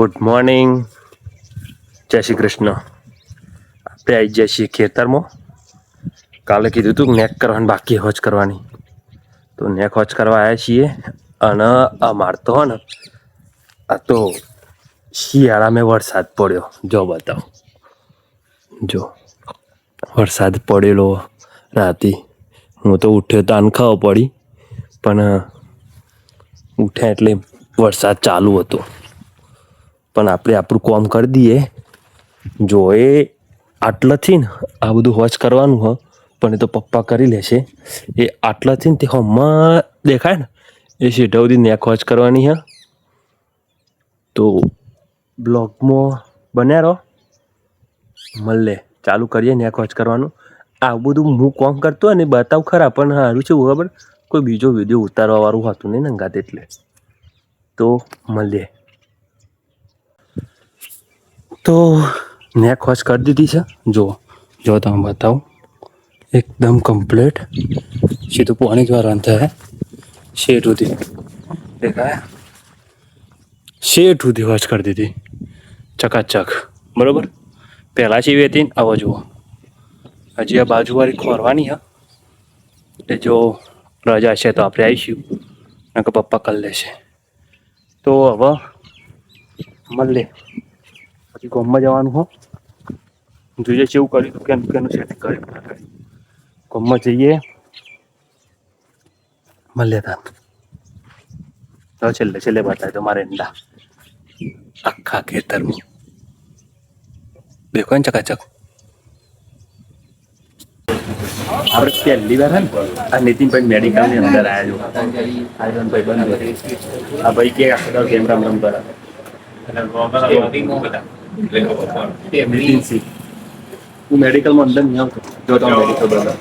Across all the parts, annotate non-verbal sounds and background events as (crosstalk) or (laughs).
Good morning જય શ્રી કૃષ્ણ. આપણે આવી જઈએ છીએ ખેતરમાં. કાલે કીધું હતું નેક કરવાની બાકી હોજ કરવાની. તો નેક હોજ કરવા આવ્યા છીએ અને આ મારતો હો ને, આ તો શિયાળામાં વરસાદ પડ્યો. જો બતાવો. જો, વરસાદ પડેલો રાતે. હું તો ઉઠ્યો તો આને પડી, પણ ઉઠ્યા એટલે વરસાદ ચાલુ હતો. પણ આપણે આપણું કામ કરી દઈએ. જો એ આટલાથી ને આ બધું વોચ કરવાનું હ, પણ એ તો પપ્પા કરી લેશે. એ આટલાથી ને તે હમણાં દેખાય ને, એ સીધા નેક વોચ કરવાની હ. તો બ્લોગમાં બન્યા રહો. મળે ચાલુ કરીએ નેક વોચ કરવાનું. આ બધું હું કોમ કરતો હોય ને બતાવ ખરા, પણ સારું છે ખબર? કોઈ બીજો વીડિયો ઉતારવા વાળું હતું નહીં ને અંગાત એટલે. તો મળીએ. તો નેક વોશ કરી દીધી છે. જો જો તમે બતાવું. એકદમ કમ્પ્લીટ સીધું પાણી જ વારવાનું થાય. શેઠ સુધી. દેખાય? શેઠ સુધી વોશ કરી દીધી. ચકાચક. બરોબર? પહેલાં સીવી હતી ને આવો જુઓ. હજી આ બાજુવાળી ખોરવાની હા એટલે જો રજા છે તો આપણે આવીશું. નકર પપ્પા કરી લેશે. તો હવે મળીએ. પછી ગોમમાં જવાનું હો. જોઈએ છે એવું કર્યું હતું કેમ કેનું સેટિંગ કર્યું. ગોમમાં જઈએ. મળ્યા તાન. તો છેલ્લે છેલ્લે બતાવે તો મારે ઈંડા. આખા ખેતરમાં. દેખો ને ચકાચક. આપણે પહેલી વાર હે ને આ નીતિનભાઈ મેડિકલની અંદર આવ્યા છો. આયરનભાઈ બંધ આ ભાઈ કે આખો કેમ રામ રામ કરે નીતિનસિંહ હું મેડિકલમાં અંદર નહીં આવતો. જો તમે મેડિકલ બંધ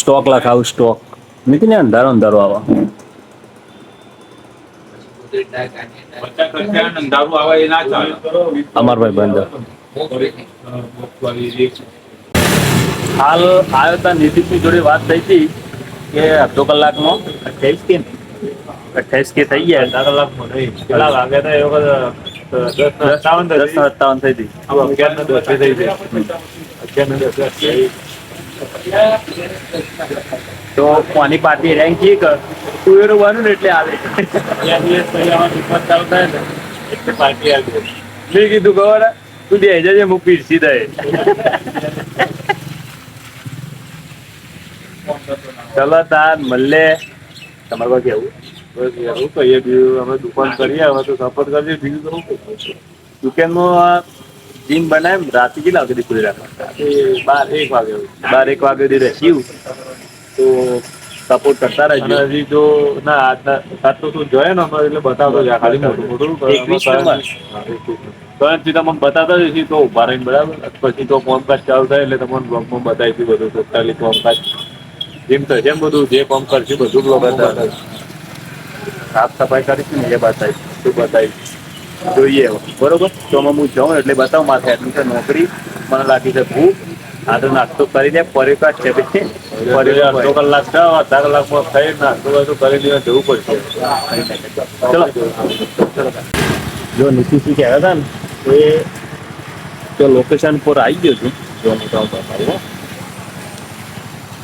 સ્ટોક લખાવું સ્ટોક. નીતિન અંધારો અંધારો આવા. અમાર ભાઈ બંધ. હાલ આવ્યો હતા નીતિનની જોડે વાત થઈ હતી. કે અડધો કલાકમાં અઠ્યાવીસ કે અઠ્યાવીસ કે થઈ ગયા. કેટલા વાગ્યા હતા એ વખત સત્તાવન દસ સત્તાવન થઈ હતી અગિયાર ને દસ થઈ જાય અગિયાર ને દસ. તો કોની પાર્ટી રેન્ક કી કર તું એનું બનું એટલે આવે. પાર્ટી આવી. મેં કીધું ખબર? તું બે જજે હું પીરસી દે ચલો તાર મળે તમારે કોઈ કેવું બસ યાર, કહીએ બીજું અમે દુકાન કરીએ હવે તો સપોર્ટ કરીએ બીજું તો શું દુકાનમાં જીમ બનાવે રાતે કેટલા વાગે ખુલી રાખવા બાર એક વાગે. બાર એક વાગે સુધી રહેશું. તો સપોર્ટ કરતા રહેજો. હજી જો ના આજના સાત તો તું જોયે ને અમારે એટલે બતાવતો જા ખાલી મોટું મોટું એકવીસ નંબર. કરંટ તમને બતાવતા જઈશું તો ઊભા રહીને બરાબર. પછી તો કોમકાજ ચાલુ થાય એટલે તમને બ્લોગમાં બતાવીશું બધું ટોટલી કોમકાજ જેમ તો જેમ બધું જે કામ કરશું બધું બતાવે. સાફ સફાઈ કરીશું ને એ બતાવીશ શું બતાવીશ જોઈએ બરોબર? તો હું જાઉં એટલે બતાવું મારે છે નોકરી મને લાગી છે ભૂખ. આ તો નાસ્તો કરી દે પાછ છે પછી અડધો કલાક છે અડધા કલાકમાં થઈ નાસ્તો બાસ્તો કરી લઈને જવું પડશે. ચલો. જો નીતિશજી કહેતા હતા ને તો એ તો લોકેશન પર આવી ગયો છું જો હું.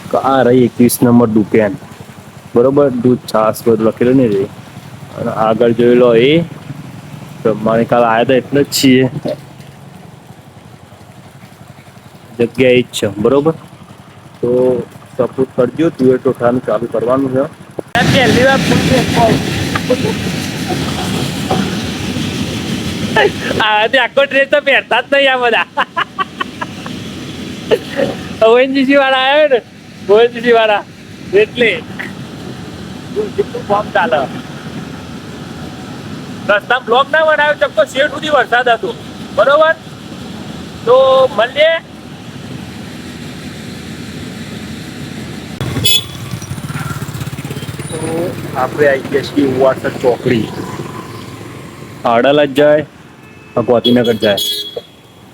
તમને બતાવું હો. કે આ રહી એકવીસ નંબર દુકાન બરોબર દૂધ છાસ બધું લખેલું નહીં રહી અને આગળ જોઈ લો એ તો મને કાલ આવ્યા હતા એટલે જ છીએ જગ્યા એ જ છે બરોબર તો સપોર્ટ કરજો તું એ ટોઠાનું ચાલુ કરવાનું છે પહેલી વાર આ તે આખો ડ્રેસ તો પહેરતા જ નહીં આ બધા ઓએનજીસી વાળા આવ્યો ને ઓએનજીસી વાળા એટલે કેટલું ફોર્મ ચાલે. રસ્તા બ્લોક ના બનાવ્યો ચક્કો શેઠ સુધી વરસાદ હતો. બરોબર? તો મળીએ. તો આપણે આવી ગયા છીએ વોટર ચોકડી. આડાલા જ જાય ગોધીનગર જાય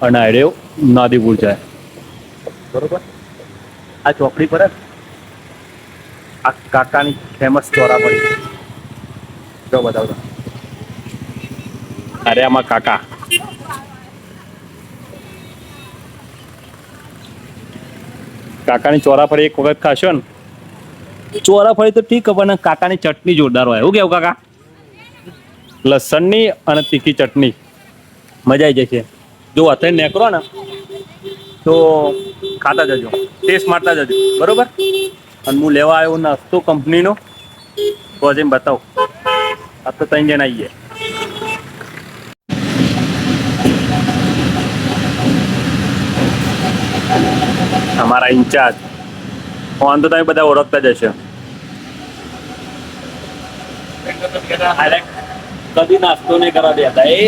અને આડ્યો નાદીપુર જાય. બરોબર? આ ચોકડી પર જ આ કાકાની ફેમસ ચોરાપડી જો બતાવતો અરે આમાં કાકા. કાકાની ચોરાફળી એક વખત ખાશો ને? ચોરાફળી તો ઠીક પણ કાકાની ચટણી જોરદાર હોય. એવું કેવું કાકા? લસણની અને તીખી ચટણી. મજા આવી જશે. જો અત્યારે નેકરો ને તો ખાતા જજો. ટેસ્ટ મારતા જજો. બરોબર? અને હું લેવા આવ્યો નાસ્તો કંપનીનો. તો જઈને બતાવું. આ તો ત્રણ જણા આવીએ અમારા ઇન્ચાર્જ. ફોન તો તમે બધા ઓળખતા જ હશે. કદી નાસ્તો નહીં કરવા દેતા એ.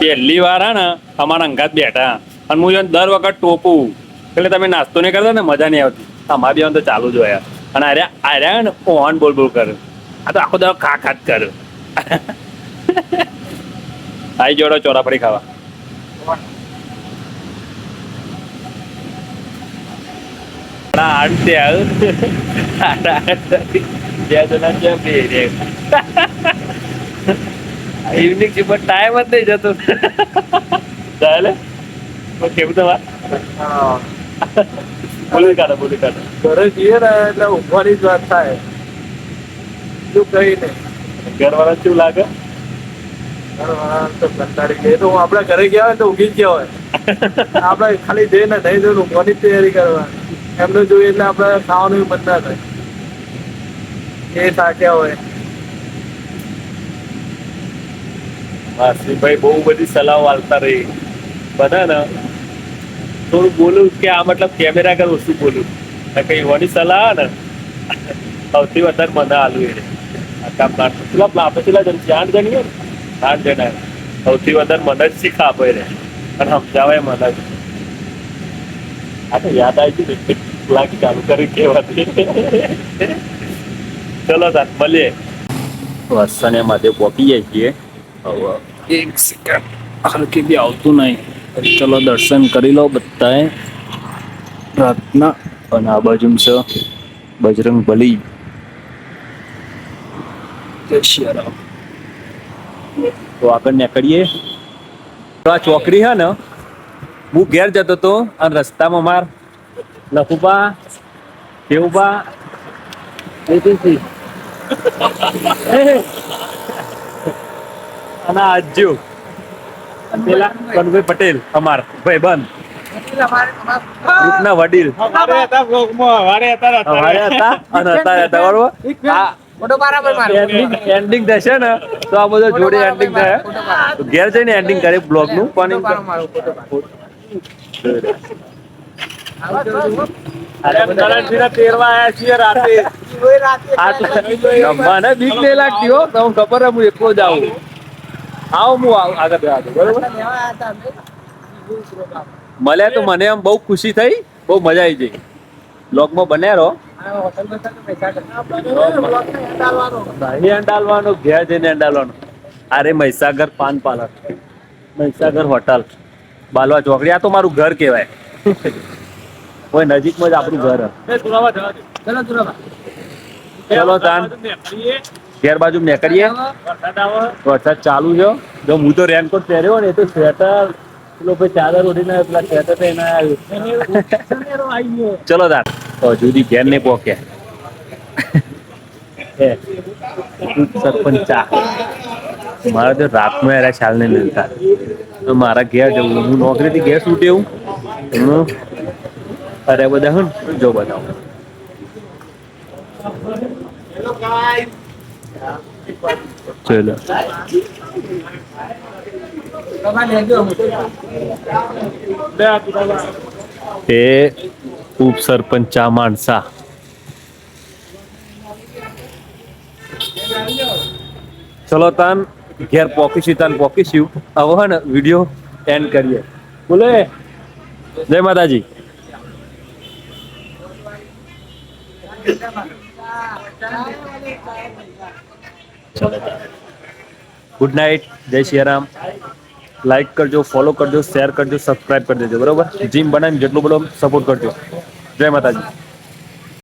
પહેલી વાર ને અમારા અંગાત બેઠા. અને હું એને દર વખત ટોપું. એટલે તમે નાસ્તો નહીં કરતા ને, મજા નહીં આવતી. અમારી બેન તો ચાલુ જ હોય અને અરે આર્યા ને ઓન બોલ બોલ કરે. આ તો આખો દાડો ખા ખાત કરે. (laughs) આઈ જોડો ચોરાપડી ખાવા. આવ રે ઇવનિંગ ટાઈમ જ નહીં જતો. (laughs) ચાલે? પણ બોલી કાઢો બોલી કાઢો. ઘરે જઈએ ને એટલે ઊંઘવાની જ વાત થાય. બીજું કઈ નહીં ઘરવાળા શું લાગે? ઘરવાળા તો કંટાળી ગઈ. તો હું આપણા ઘરે ગયા હોય તો ઉગી જ ગયા હોય. આપણે ખાલી જઈને નહીં જઈને ઉભવાની તૈયારી કરવા એમને જોઈએ એટલે આપણે ખાવાનું બંધ ના થાય. એ થાક્યા હોય. વાસીભાઈ બહુ બધી સલાહ આલતા રહી. બધા ને થોડું બોલું કે આ મતલબ કેમેરા કર ઓછું બોલું. કઈ હોની સલાહ ને? સૌથી વધારે મને આલુ એ. કામ પેલા આપણે પેલા જણ જાણ જણીએ ને આઠ જણા સૌથી વધારે મને જ શીખ આપે રે. અને સમજાવે મને જ. આ તો યાદ આવી ગયું લાગી ચાલુ કરી કેવાથી ચલો તાર મળીએ. વસને માટે પહોંચી જાય છીએ એક સેકન્ડ હલકી બી આવતું નહીં. ચલો, દર્શન કરી લો બધાએ. પ્રાર્થના. અને આ બાજુ છે બજરંગ બલી. તો આગળ નીકળીએ. તો આ ચોકડી હે ને, હું ઘેર જતો હતો અને રસ્તામાં માર લખુબા કેવુબા (laughs) અને આજ્યું. પેલા કનુભાઈ પટેલ અમાર. ભાઈબંધ ગ્રુપના વડીલ. અમારે હતા બ્લોગમાં અમારે હતા અમારે હતા અને અત્યારે હતા બરોબર? આ એન્ડિંગ એન્ડિંગ થશે ને તો આ બધો જોડે એન્ડિંગ થાય તો ઘેર જઈને એન્ડિંગ કરે બ્લોગનું પણ ખબર હું એકલો જ આવું. આવો હું આગળ જવા દઉં, બરોબર? મળ્યા તો મને આમ બહુ ખુશી થઈ બહુ મજા આવી ગઈ. બ્લોગમાં બન્યા રહો. નહીં અંડાલવાનો ઘેર જઈને અંડાલવાનો. અરે મહીસાગર પાન મહીસાગર હોટલ. બાલવા ચોકડી આ તો મારું ઘર કહેવાય. કોઈ નજીકમાં જ આપણું ઘર. ચલો તાન. નીકળીએ. ઘેર બાજુ નીકળીએ. વરસાદ ચાલુ છે. જો હું તો રેનકોટ પહેર્યો ને તો સ્વેટર, પેલો ભાઈ ચાદર ઓઢીને પેલા સ્વેટર પહેરીને આવ્યો. ચલો તાર. તો જુદી ઘેર ને પોકે સરપંચ મારે તો રાતમાં યાર ખ્યાલ નહીં મિલતા તો મારા ઘેર જવું. હું નોકરીથી ઘેર છૂટી હું હું અરે બધા હું જો બતાવું. Hello લે આ સુરાવા. એ ઉપસરપંચ ચા માણસા ચલો તાન ઘેર પોકીશું તાન પોકીશું હવે હે ને વીડિયો એન્ડ કરીએ બોલે જય માતાજી ગુડ નાઇટ જય સિયારામ લાઈક કરજો ફોલો કરજો શેર કરજો સબસ્ક્રાઇબ કરી દેજો. બરોબર? જીમ બનાવીને જેટલું બધો સપોર્ટ કરજો. જય માતાજી.